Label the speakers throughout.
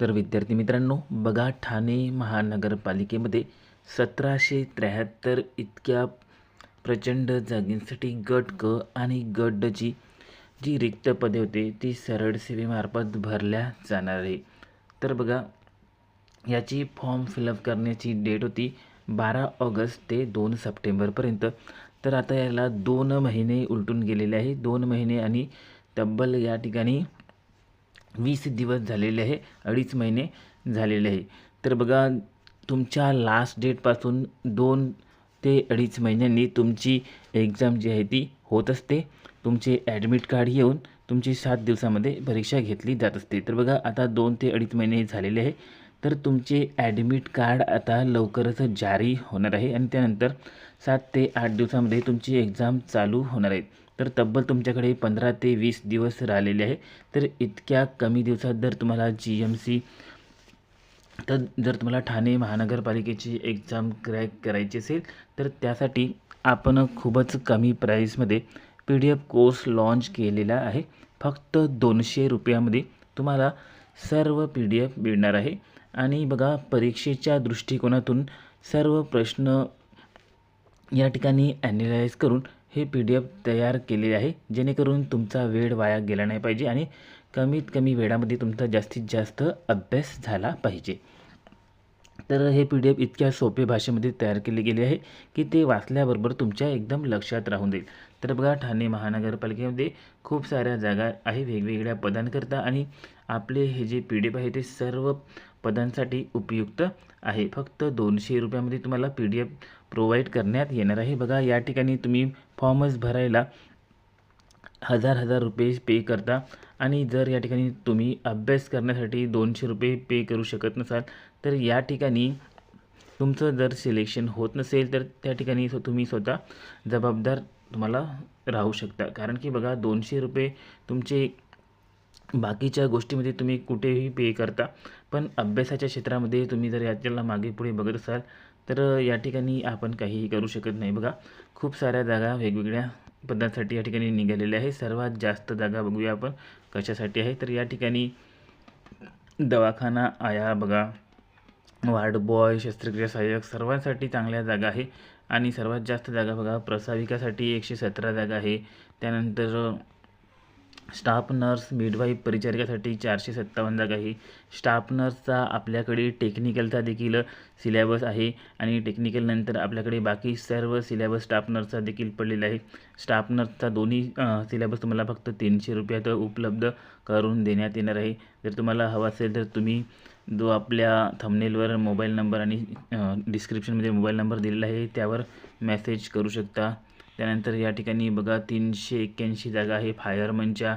Speaker 1: तर विद्यार्थी मित्रांनो बघा ठाणे महानगरपालिकेमध्ये सतराशे त्र्याहत्तर इतक्या प्रचंड जागींसाठी गट क आणि गट ड जी रिक्त पदे होते ती सरळ सेवेमार्फत भरल्या जाणार आहे. तर बघा याची फॉर्म फिलअप करण्याची डेट होती बारा ऑगस्ट ते दोन सप्टेंबरपर्यंत तर आता याला दोन महिने उलटून गेलेले आहे. दोन महिने आणि तब्बल या ठिकाणी वीस दिवस झालेले आहे अडीच महिने झालेले आहे. तर बघा तुमच्या लास्ट डेटपासून दोन ते अडीच महिन्यांनी तुमची एक्झाम जी आहे ती होत असते. तुमचे ॲडमिट कार्ड येऊन तुमची सात दिवसामध्ये परीक्षा घेतली जात असते. तर बघा आता दोन ते अडीच महिने झालेले आहे. तर तुमचे ॲडमिट कार्ड आता लवकरच जारी होणार आहे आणि त्यानंतर सात ते आठ दिवसामध्ये तुमची एक्झाम चालू होणार आहे. तर तब्बल तुमच्याकडे पंधरा ते वीस दिवस राहिलेले आहे. तर इतक्या कमी दिवसात जर तुम्हाला जी एम सी तर जर तुम्हाला ठाणे महानगरपालिकेची एक्झाम क्रॅक करायची असेल तर त्यासाठी आपण खूपच कमी प्राईसमध्ये P D F course launch केलेला आहे. फक्त दोनशे रुपयामध्ये तुम्हाला सर्व पी डी एफ मिळणार आहे. आणि बघा परीक्षेच्या दृष्टिकोनातून सर्व प्रश्न या ठिकाणी ॲनालाइज करून हे पी डी एफ तयार केलेले आहे. जेणेकरून तुमचा वेळ वाया गेला नाही पाहिजे आणि कमीत कमी वेळामध्ये तुमचा जास्तीत जास्त अभ्यास झाला पाहिजे. तर हे पी डी एफ इतक्या सोपे भाषेमध्ये तयार केले गेले आहे की ते वाचल्याबरोबर तुमच्या एकदम लक्षात राहून जाईल. तर बघा ठाणे महानगरपालिकेमध्ये खूप साऱ्या जागा आहे वेगवेगळ्या पदांकरता आणि आपले हे जे पी डी एफ आहे ते सर्व पदांसाठी उपयुक्त आहे. फक्त दोनशे रुपयामध्ये तुम्हाला पी डी एफ प्रोव्हाइड करण्यात येणार आहे. बघा या ठिकाणी तुम्ही फॉर्मच भरायला हजार हजार रुपये पे करता आणि जर या ठिकाणी तुम्ही अभ्यास करण्यासाठी दोनशे रुपये पे करू शकत नसाल तर या ठिकाणी तुमचं जर सिलेक्शन होत नसेल तर त्या ठिकाणी तुम्ही स्वतः जबाबदार तुम्हाला राहू शकता. कारण की बघा दोनशे रुपये तुमचे बाकीच्या गोष्टीमध्ये तुम्ही कुठेही पे करता पण अभ्यासाच्या क्षेत्रामध्ये तुम्ही जर याच्याला मागे पुढे बघत असाल तर या ठिकाणी आपण काहीही करू शकत नाही. बघा खूप साऱ्या जागा वेगवेगळ्या पदांसाठी या ठिकाणी निघालेले आहे. सर्वात जास्त जागा बघूया आपण कशासाठी आहे. तर या ठिकाणी दवाखाना आया बघा वार्ड बॉय शस्त्रक्रिया सहाय्यक सर्वांसाठी चांगल्या जागा आहे. आणि सर्वात जास्त जागा बघा प्रसाविकासाठी एकशे सतरा जागा आहे. त्यानंतर स्टाफ नर्स मिडवाईफ परिचारिकासाठी चारशे सत्तावन्न जागा आहे. स्टाफ नर्सचा आपल्याकडे टेक्निकलचा देखील सिलॅबस आहे आणि टेक्निकलनंतर आपल्याकडे बाकी सर्व सिलॅबस स्टाफ नर्सचा देखील पडलेला आहे. स्टाफ नर्सचा दोन्ही सिलॅबस तुम्हाला फक्त तीनशे रुपयात उपलब्ध करून देण्यात येणार आहे. जर तुम्हाला हवा असेल तर तुम्ही जो आपल्या थंबनेलवर मोबाईल नंबर आणि डिस्क्रिप्शनमध्ये मोबाईल नंबर दिलेला आहे त्यावर मेसेज करू शकता. त्यानंतर या ठिकाणी बघा तीनशे एक्क्याऐंशी जागा आहे. फायरमनच्या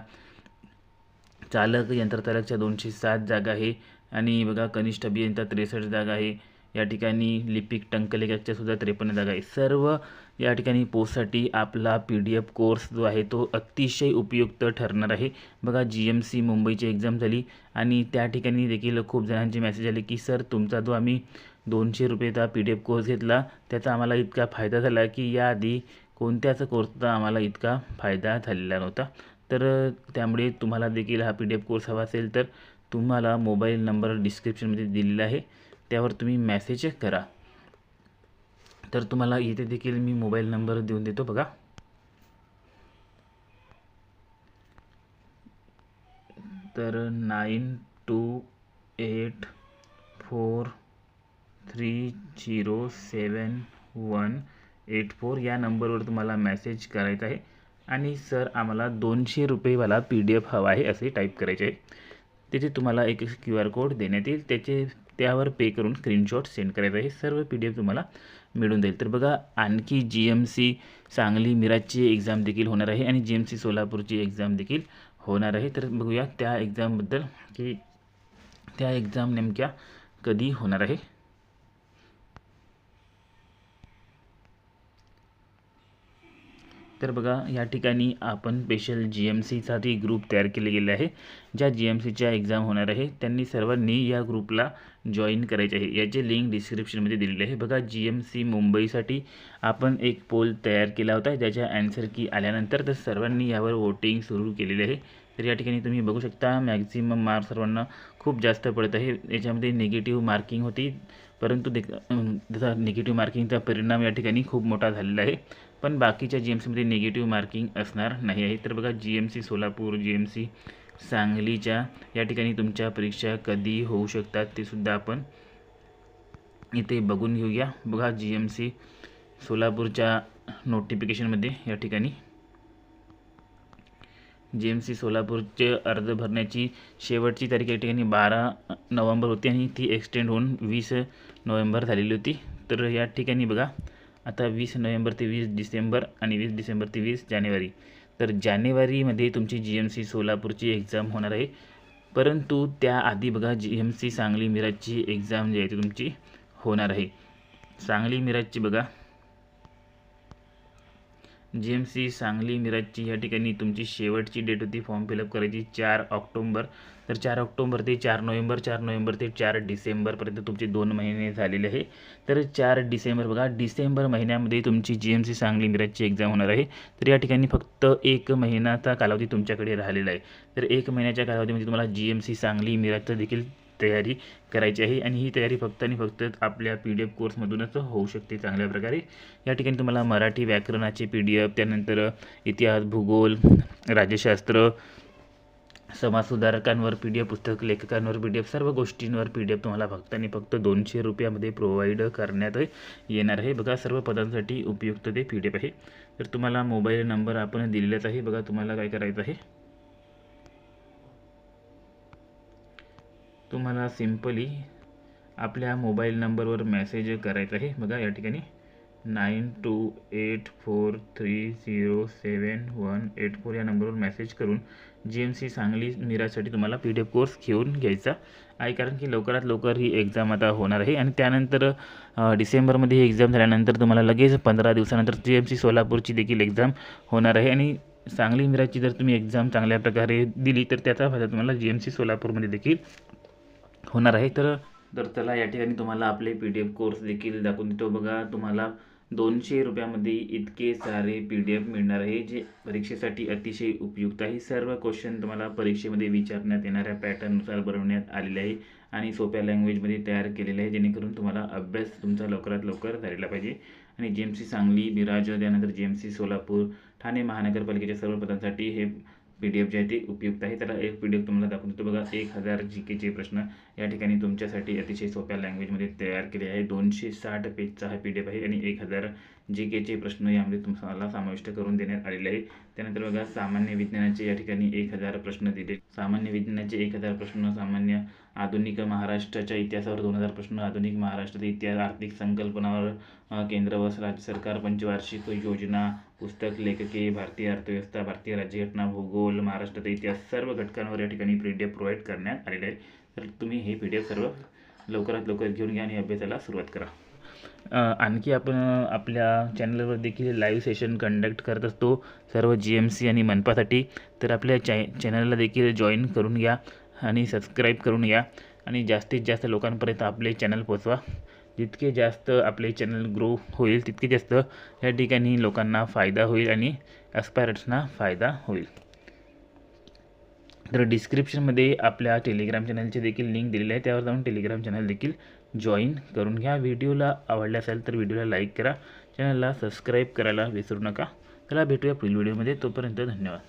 Speaker 1: चालक यंत्रचालकच्या दोनशे सात जागा आहे. आणि बघा कनिष्ठ अभियंता त्रेसष्ट जागा आहे. या ठिकाणी लिपिक टंकलेखकच्या सुद्धा त्रेपन्न जागा आहे. सर्व या ठिकाणी पोस्टसाठी आपला पी डी एफ कोर्स जो आहे तो अतिशय उपयुक्त ठरणार आहे. बघा जी एम सी मुंबईची एक्झाम झाली आणि त्या ठिकाणी देखील खूप जणांचे मेसेज आले की सर तुमचा जो आम्ही दोनशे रुपयेचा पी डी एफ कोर्स घेतला त्याचा आम्हाला इतका फायदा झाला की याआधी कोणत्याच कोर्सचा आम्हाला इतका फायदा झालेला नव्हता. तर त्यामुळे तुम्हाला देखील हा पी डी एफ कोर्स हवा असेल तर तुम्हाला मोबाईल नंबर डिस्क्रिप्शनमध्ये दिलेला आहे. त्यावर तुम्ही मॅसेज करा. तर तुम्हाला इथे देखील मी मोबाईल नंबर देऊन देतो बघा. तर nine two eight four three zero seven one eight four या नंबरवर तुम्हाला मेसेज करायचा आहे. आणि सर आम्हाला दोनशे रुपयेवाला पी डी एफ हवा आहे असे टाईप करायचे आहे. तिथे तुम्हाला एक क्यू आर कोड देण्यात येईल. त्याचे त्यावर पे करून स्क्रीनशॉट सेंड करायचा आहे. सर्व पी डी एफ तुम्हाला मिळून जाईल. तर बघा आणखी जी एम सी सांगली मिराजची एक्झाम देखील होणार आहे आणि जी एम सी सोलापूरची एक्झाम देखील होणार आहे. तर बघूया त्या एक्झामबद्दल की त्या एक्झाम नेमक्या कधी होणार आहे. तर बघा या ठिकाणी आपण स्पेशल जी एम सीसाठी ग्रुप तयार केले गेले आहे. ज्या जी एम सीच्या एक्झाम होणार आहे त्यांनी सर्वांनी या ग्रुपला जॉईन करायचे आहे. याचे लिंक डिस्क्रिप्शनमध्ये दिलेले आहे. बघा जी एम सी मुंबईसाठी आपण एक पोल तयार केला होता. ज्याच्या ॲन्सर की आल्यानंतर तर सर्वांनी यावर वोटिंग सुरू केलेले आहे. तर या ठिकाणी तुम्ही बघू शकता मॅक्झिमम मार्क सर्वांना खूप जास्त पडत आहे. याच्यामध्ये निगेटिव्ह मार्किंग होती. परंतु देख त्याचा निगेटिव्ह मार्किंगचा परिणाम या ठिकाणी खूप मोठा झालेला आहे. पण बाकीच्या जी एम सीमध्ये निगेटिव्ह मार्किंग असणार नाही आहे. तर बघा G M C Solapur G M C सांगलीच्या या ठिकाणी तुमच्या परीक्षा कधी होऊ शकतात ते सुद्धा आपण इथे बघून घेऊया. बघा जी एम सी सोलापूरच्या नोटिफिकेशनमध्ये या ठिकाणी जी एम सी सोलापूरचे अर्ज भरण्याची शेवटची तारीख या ठिकाणी बारा नोव्हेंबर होती आणि ती एक्सटेंड होऊन वीस नोव्हेंबर झालेली होती. तर या ठिकाणी बघा आता वीस नोव्हेंबर ते वीस डिसेंबर आणि वीस डिसेंबर ते वीस जानेवारी. तर जानेवारीमध्ये तुमची जी एम सी सोलापूरची एक्झाम होणार आहे. परंतु त्याआधी बघा जी एम सी सांगली मिराजची एक्झाम जी आहे ती तुमची होणार आहे. सांगली मिराजची बघा जी एम सी सांगली मिरजची या ठिकाणी तुमची शेवटची डेट होती. फॉर्म फिलअप करायची चार ऑक्टोंबर. तर चार ऑक्टोंबर ते चार नोव्हेंबर चार नोव्हेंबर ते चार डिसेंबरपर्यंत तुमचे दोन महिने झालेले आहे. तर चार डिसेंबर बघा डिसेंबर महिन्यामध्ये तुमची जी एम सी सांगली मिरजची एक्झाम होणार आहे. तर या ठिकाणी फक्त एक महिन्याचा कालावधी तुमच्याकडे राहिलेला आहे. तर एक महिन्याच्या कालावधीमध्ये तुम्हाला जी एम सी सांगली मिरजचं देखील तयारी करायची आहे आणि ही तयारी फक्त आणि फक्त आपल्या पी डी एफ कोर्समधूनच होऊ शकते चांगल्या प्रकारे. या ठिकाणी तुम्हाला मराठी व्याकरणाचे पी डी एफ त्यानंतर इतिहास भूगोल राज्यशास्त्र समाजसुधारकांवर पी डी एफ पुस्तक लेखकांवर पी डी एफ सर्व गोष्टींवर पी डी एफ तुम्हाला फक्त आणि फक्त दोनशे रुपयामध्ये प्रोव्हाइड करण्यात येणार आहे. बघा सर्व पदांसाठी उपयुक्त ते पी डी एफ आहे. तर तुम्हाला मोबाईल नंबर आपण दिलेलाच आहे. बघा तुम्हाला काय करायचं आहे? तुम्हाला सिम्पली आपल्या मोबाईल नंबरवर मेसेज करायचा आहे. बघा या ठिकाणी nine two eight four three zero seven one eight four या नंबरवर मेसेज करून जी एम सी सांगली मिरासाठी तुम्हाला पी डी एफ कोर्स घेऊन घ्यायचा आहे. कारण की लवकरात लवकर ही एक्झाम आता होणार आहे आणि त्यानंतर डिसेंबरमध्ये ही एक्झाम झाल्यानंतर तुम्हाला लगेच पंधरा दिवसानंतर जी एम सी सोलापूरची देखील एक्झाम होणार आहे. आणि सांगली मिराची जर तुम्ही एक्झाम चांगल्या प्रकारे दिली तर त्याचा फायदा तुम्हाला जी एम सी सोलापूरमध्ये देखील होणार आहे. तर तर चला या ठिकाणी तुम्हाला आपले पी डी एफ कोर्स देखील दाखवून देतो. बघा तुम्हाला दोनशे रुपयामध्ये इतके सारे पी डी एफ मिळणार आहे जे परीक्षेसाठी अतिशय उपयुक्त आहे. सर्व क्वेश्चन तुम्हाला परीक्षेमध्ये विचारण्यात येणाऱ्या पॅटर्ननुसार बनवण्यात आलेले आहे आणि सोप्या लँग्वेजमध्ये तयार केलेले आहे जेणेकरून तुम्हाला अभ्यास तुमचा लवकरात लवकर झालेला पाहिजे. आणि जी एम सी सांगली बिराज त्यानंतर G M C Solapur Thane महानगरपालिकेच्या सर्व पदांसाठी हे पी डी एफ जे आहे ते उपयुक्त आहे. त्याला एक पी डी एफ तुम्हाला दाखवून देतो बघा. एक हजार जी केचे प्रश्न या ठिकाणी तुमच्यासाठी अतिशय सोप्या लँग्वेजमध्ये तयार केले आहे. दोनशे साठ पेजचा हा पी डी एफ आहे आणि एक हजार जी केचे प्रश्न यामध्ये तुम्हाला समाविष्ट करून देण्यात आलेले आहे. त्यानंतर बघा सामान्य विज्ञानाचे या ठिकाणी एक हजार प्रश्न दिले. सामान्य विज्ञानाचे एक हजार प्रश्न सामान्य आधुनिक महाराष्ट्राच्या इतिहासावर दोन हजार प्रश्न आधुनिक महाराष्ट्राचा इतिहास आर्थिक संकल्पनावर केंद्र व राज्य सरकार पंचवार्षिक योजना पुस्तक लेखके भारतीय अर्थव्यवस्था भारतीय राज्यघटना भूगोल महाराष्ट्राचा इतिहास सर्व घटकांवर या ठिकाणी पी डी एफ प्रोव्हाइड करण्यात आलेले आहे. तर तुम्ही हे पी डी एफ सर्व लवकरात लवकर घेऊन घ्या आणि अभ्यासाला सुरुवात करा. आणखी आपण आपल्या चॅनलवर देखील लाईव्ह सेशन कंडक्ट करत असतो. सर्व जी एम सी आणि मनपासाठी. तर आपल्या चॅ चॅनलला देखील जॉईन करून घ्या आणि सबस्क्राईब करून घ्या. आणि जास्तीत जास्त लोकांपर्यंत आपले चॅनल पोचवा जितके जास्त आपले चॅनल ग्रो होईल तितके जास्त या ठिकाणी लोकांना फायदा होईल आणि ॲस्पायरट्सना फायदा होईल. तर डिस्क्रिप्शनमध्ये आपल्या टेलिग्राम चॅनलचे देखील लिंक दिलेले आहे त्यावर जाऊन टेलिग्राम चॅनल देखील जॉईन करून घ्या. व्हिडिओला आवडला असेल तर व्हिडिओला लाईक करा. चॅनलला सबस्क्राईब करायला विसरू नका. चला भेटूया पुढील व्हिडिओमध्ये तोपर्यंत धन्यवाद.